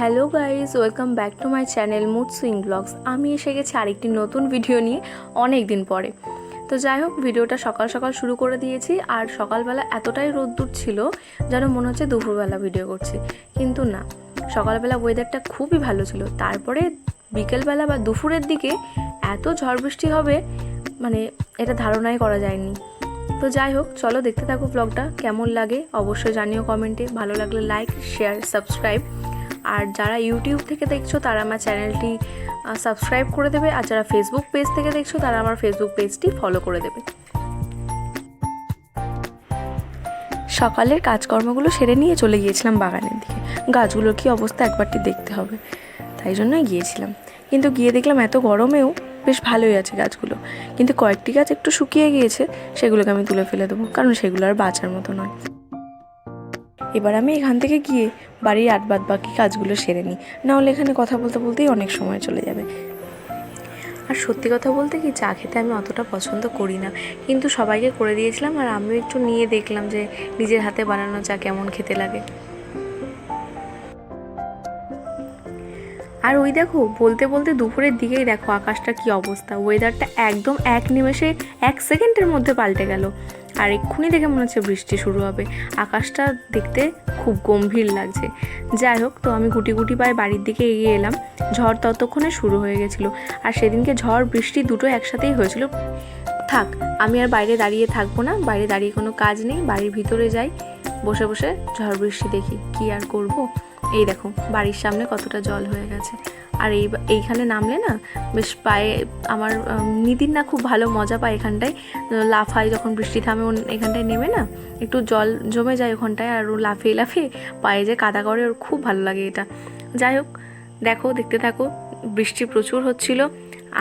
Hello guys welcome back to my channel Mood Swing Vlogs. আমি এসে গেছি আরেকটি নতুন ভিডিও নিয়ে অনেক দিন পরে। তো যাই হোক, ভিডিওটা সকাল সকাল শুরু করে দিয়েছি আর সকালবেলা এতটাই রোদ্দুর ছিল যেন মনে হচ্ছে দুপুরবেলা ভিডিও করছি। কিন্তু না, সকালবেলা ওয়েদারটা খুবই ভালো ছিল। তারপরে বিকেলবেলা বা দুপুরের দিকে এত ঝড় বৃষ্টি হবে মানে এটা ধারণাই করা যায়নি। তো যাই হোক, চলো দেখতে থাকো ব্লগটা, কেমন লাগে অবশ্যই জানিও কমেন্টে। ভালো লাগলে লাইক শেয়ার সাবস্ক্রাইব আর যারা ইউটিউব থেকে দেখছ, তারা আমার চ্যানেলটি সাবস্ক্রাইব করে দেবে। আর যারা ফেসবুক পেজ থেকে দেখছ, তারা আমার ফেসবুক পেজটি ফলো করে দেবে। সকালের কাজকর্মগুলো সেরে নিয়ে চলে গিয়েছিলাম বাগানের দিকে। গাছগুলোর কি অবস্থা একবারটি দেখতে হবে। তাই জন্যই গিয়েছিলাম। কিন্তু গিয়ে দেখলাম এত গরমেও বেশ ভালোই আছে গাছগুলো। কিন্তু কয়েকটি গাছ একটু শুকিয়ে গিয়েছে, সেগুলোকে আমি তুলে ফেলে দেবো। কারণ সেগুলো আর বাঁচার মতো নয়। এবার আমি এখান থেকে গিয়ে বাড়ির আট বাদ বাকি কাজগুলো সেরে নিই। নাহলে এখানে কথা বলতে বলতেই অনেক সময় চলে যাবে। আর সত্যি কথা বলতে কি, চা খেতে আমি অতটা পছন্দ করি না। কিন্তু সবাইকে করে দিয়েছিলাম আর আমিও একটু নিয়ে দেখলাম যে নিজের হাতে বানানো চা কেমন খেতে লাগে। আর ওই দেখো, বলতে বলতে দুপুরের দিকেই দেখো আকাশটা কি অবস্থা। ওয়েদারটা একদম এক নিমেষে এক সেকেন্ডের মধ্যে পাল্টে গেল। আর এক্ষুনি দেখে মনে হচ্ছে বৃষ্টি শুরু হবে। আকাশটা দেখতে খুব গম্ভীর লাগছে। যাই হোক, তো আমি গুটি গুটি পায়ে বাড়ির দিকে এগিয়ে এলাম। ঝড় ততক্ষণে শুরু হয়ে গেছিল আর সেদিনকে ঝড়, বৃষ্টি দুটো একসাথেই হয়েছিল। থাক, আমি আর বাইরে দাঁড়িয়ে থাকব না। বাইরে দাঁড়িয়ে কোনো কাজ নেই। বাড়ির ভিতরে যাই। বসে বসে ঝড়, বৃষ্টি দেখি কি আর করব। এই দেখো বাড়ির সামনে কতটা জল হয়ে গেছে। আর এই এইখানে নামলে না বেশ পায়ে আমার আম, নিতিন না খুব ভালো মজা পায় এখানটায়। লাফায় যখন বৃষ্টি থামে এখানটায় নেমে না একটু জল জমে যায় ওখানটায় আর ও লাফিয়ে লাফিয়ে পায়ে যে কাদা করে ওর খুব ভালো লাগে এটা। যাই হোক দেখো দেখতে থাকো বৃষ্টি প্রচুর হচ্ছিল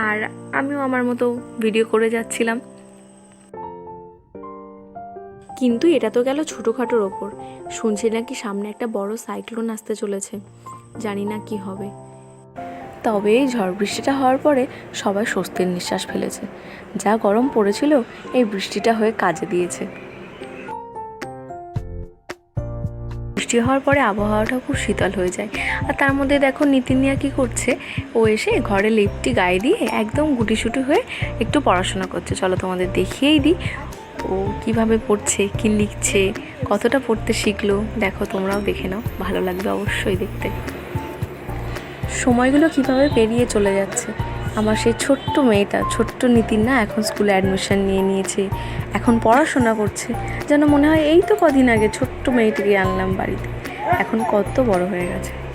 আর আমিও আমার মতো ভিডিও করে যাচ্ছিলাম। কিন্তু এটা তো গেল ছোটোখাটোর ওপর। শুনছি নাকি সামনে একটা বড় সাইক্লোন আসতে চলেছে। জানি না কি হবে। তবে এই ঝড় বৃষ্টিটা হওয়ার পরে সবাই স্বস্তির নিঃশ্বাস ফেলেছে। যা গরম পড়েছিল, এই বৃষ্টিটা হয়ে কাজে দিয়েছে। বৃষ্টি হওয়ার পরে আবহাওয়াটা খুব শীতল হয়ে যায়। আর তার মধ্যে দেখো নিতিনিয়া কি করছে? ও এসে ঘরে লিপটি গায়ে দিয়ে একদম গুটিসুটি হয়ে একটু পড়াশোনা করছে। চলো তোমাদের দেখিয়েই দিই ও কীভাবে পড়ছে, কি লিখছে, কতটা পড়তে শিখলো, দেখো তোমরাও দেখে নাও, ভালো লাগবে অবশ্যই দেখতে। সময়গুলো কীভাবে পেরিয়ে চলে যাচ্ছে। আমার সেই ছোট্ট মেয়েটা, ছোট্ট নিতিন না এখন স্কুলে অ্যাডমিশন নিয়ে নিয়েছে, এখন পড়াশোনা করছে। যেন মনে হয় এই তো কদিন আগে ছোট্ট মেয়েটিকে আনলাম বাড়িতে। এখন কত বড় হয়ে গেছে।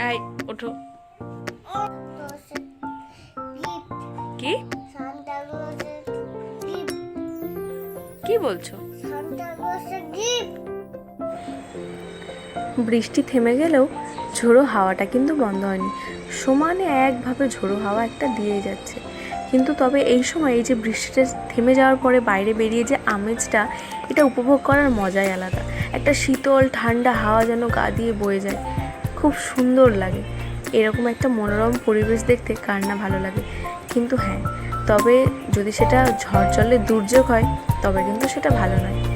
আই ওঠো। কি. কি বলছো. বৃষ্টি থেমে গেলেও ঝোড়ো হাওয়াটা কিন্তু বন্ধ হয়নি। সমানে একভাবে ঝোড়ো হাওয়া একটা দিয়ে যাচ্ছে। কিন্তু তবে এই সময় এই যে বৃষ্টিটা থেমে যাওয়ার পরে বাইরে বেরিয়ে যে আমেজটা, এটা উপভোগ করার মজাই আলাদা। একটা শীতল, ঠান্ডা হাওয়া যেন গা দিয়ে বয়ে যায়। খুব সুন্দর লাগে। এরকম একটা মনোরম পরিবেশ দেখতে কার না ভালো লাগে। কিন্তু হ্যাঁ তবে যদি সেটা ঝড় জলে দুর্যোগ হয়, তবে কিন্তু সেটা ভালো নয়।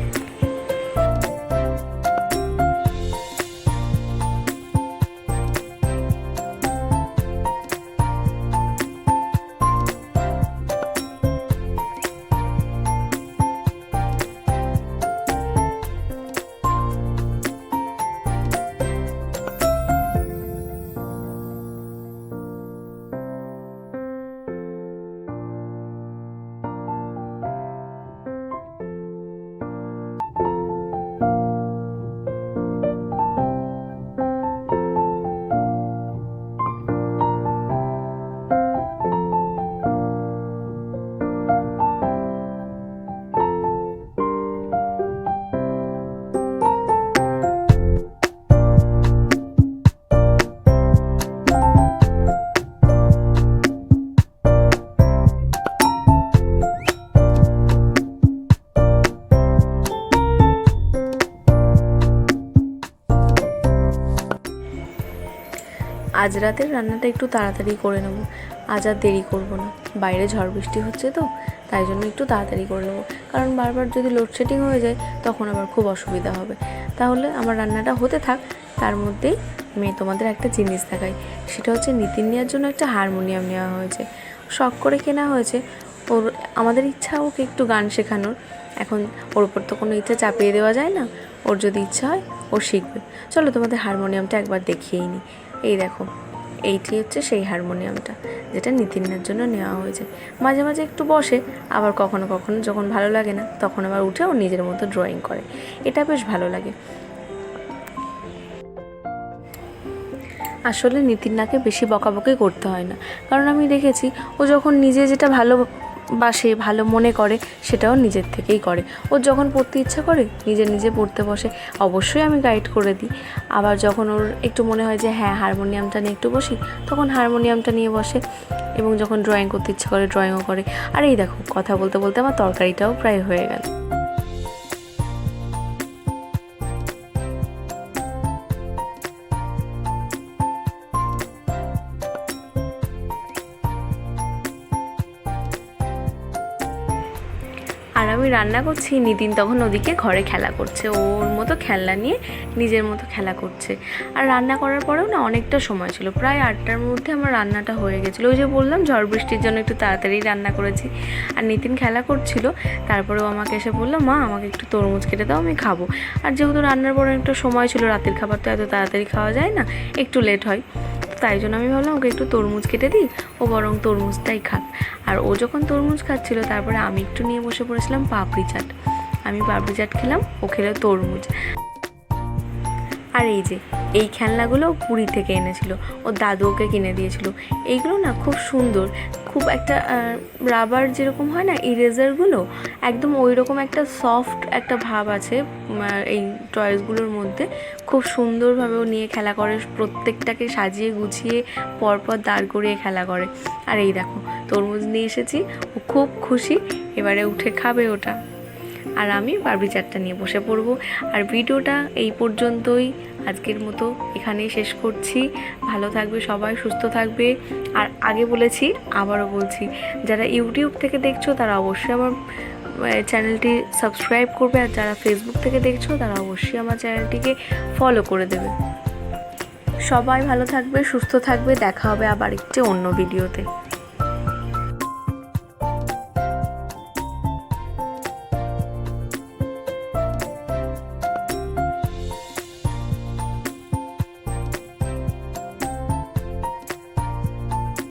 আজ রাতের রান্নাটা একটু তাড়াতাড়ি করে নেব। আজ আর দেরি করব না। বাইরে ঝড় বৃষ্টি হচ্ছে তো, তাই জন্য একটু তাড়াতাড়ি করে নেব। কারণ বারবার যদি লোডশেডিং হয়ে যায়, তখন আবার খুব অসুবিধা হবে। তাহলে আমার রান্নাটা হতে থাক, তার মধ্যেই আমি তোমাদের একটা জিনিস দেখাই। সেটা হচ্ছে নিতিন নেওয়ার জন্য একটা হারমোনিয়াম নেওয়া হয়েছে। শখ করে কেনা হয়েছে। ওর, আমাদের ইচ্ছা ওকে একটু গান শেখানোর। এখন ওর উপর তো কোনো ইচ্ছা চাপিয়ে দেওয়া যায় না। ওর যদি ইচ্ছা হয়, ও শিখবে। চলো তোমাদের হারমোনিয়ামটা একবার দেখিয়েই নি। এই দেখো, এইটি হচ্ছে সেই হারমোনিয়ামটা, যেটা নিতিনের জন্য নেওয়া হয়েছে। মাঝে মাঝে একটু বসে, আবার কখনো কখনো যখন ভালো লাগে না, তখন আবার উঠে ও নিজের মতো ড্রয়িং করে। এটা বেশ ভালো লাগে। আসলে নিতিনদাকে বেশি বকাবকি করতে হয় না। কারণ আমি দেখেছি, ও যখন নিজে যেটা ভালো বাসে ভালো মনে করে, সেটাও নিজের থেকেই করে। ও যখন পড়তে ইচ্ছা করে, নিজে নিজে পড়তে বসে। অবশ্যই আমি গাইড করে দিই। আবার যখন ওর একটু মনে হয় যে হ্যাঁ হারমোনিয়ামটা নিয়ে একটু বসি, তখন হারমোনিয়ামটা নিয়ে বসে এবং যখন ড্রয়িং করতে ইচ্ছা করে ড্রয়িংও করে। আর এই দেখো, কথা বলতে বলতে আমার তরকারিটাও প্রায় হয়ে গেল। আর আমি রান্না করছি, নিতিন তখন ওদিকে ঘরে খেলা করছে। ওর মতো খেলনা নিয়ে নিজের মতো খেলা করছে। আর রান্না করার পরেও না অনেকটা সময় ছিল। প্রায় আটটার মধ্যে আমার রান্নাটা হয়ে গেছিল। ওই যে বললাম, ঝড় বৃষ্টির জন্য একটু তাড়াতাড়ি রান্না করেছি। আর নিতিন খেলা করছিল। তারপরেও আমাকে এসে বলল, মা, আমাকে একটু তরমুজ কেটে দাও, আমি খাব। আর যেহেতু রান্নার পরে একটু সময় ছিল, রাতের খাবার তো এত তাড়াতাড়ি খাওয়া যায় না, একটু লেট হয়। তাই জন্য আমি ভাবলাম ওকে একটু তরমুজ কেটে দিই। ও বরং তরমুজটাই খাক। আর ও যখন তরমুজ খাচ্ছিল, তারপরে আমি একটু নিয়ে বসে পড়েছিলাম পাপড়ি চাট। আমি পাপড়ি চাট খেলাম, ও খেলো তরমুজ। আর এই যে, এই খেলনাগুলো ও পুরী থেকে এনেছিল। ওর দাদু ওকে কিনে দিয়েছিল। এইগুলো না খুব সুন্দর। খুব একটা রাবার যেরকম হয় না ইরেজারগুলো একদম ওই রকম একটা সফট একটা ভাব আছে এই টয়েসগুলোর মধ্যে। খুব সুন্দরভাবে ও নিয়ে খেলা করে, প্রত্যেকটাকে সাজিয়ে গুছিয়ে পরপর দাঁড় করিয়ে খেলা করে। আর এই দেখো, তরমুজ নিয়ে এসেছি, ও খুব খুশি, এবারে উঠে খাবে ওটা। আর আমি বারবি চারটা নিয়ে বসে পড়ব। আর ভিডিওটা এই পর্যন্তই। আজকের মতো এখানেই শেষ করছি। ভালো থাকবে সবাই, সুস্থ থাকবে। আর আগে বলেছি, আবারও বলছি, যারা ইউটিউব থেকে দেখছ, তারা অবশ্যই আমার চ্যানেলটি সাবস্ক্রাইব করবে। আর যারা ফেসবুক থেকে দেখছ, তারা অবশ্যই আমার চ্যানেলটিকে ফলো করে দেবে। সবাই ভালো থাকবে, সুস্থ থাকবে। দেখা হবে আবার একটি অন্য ভিডিওতে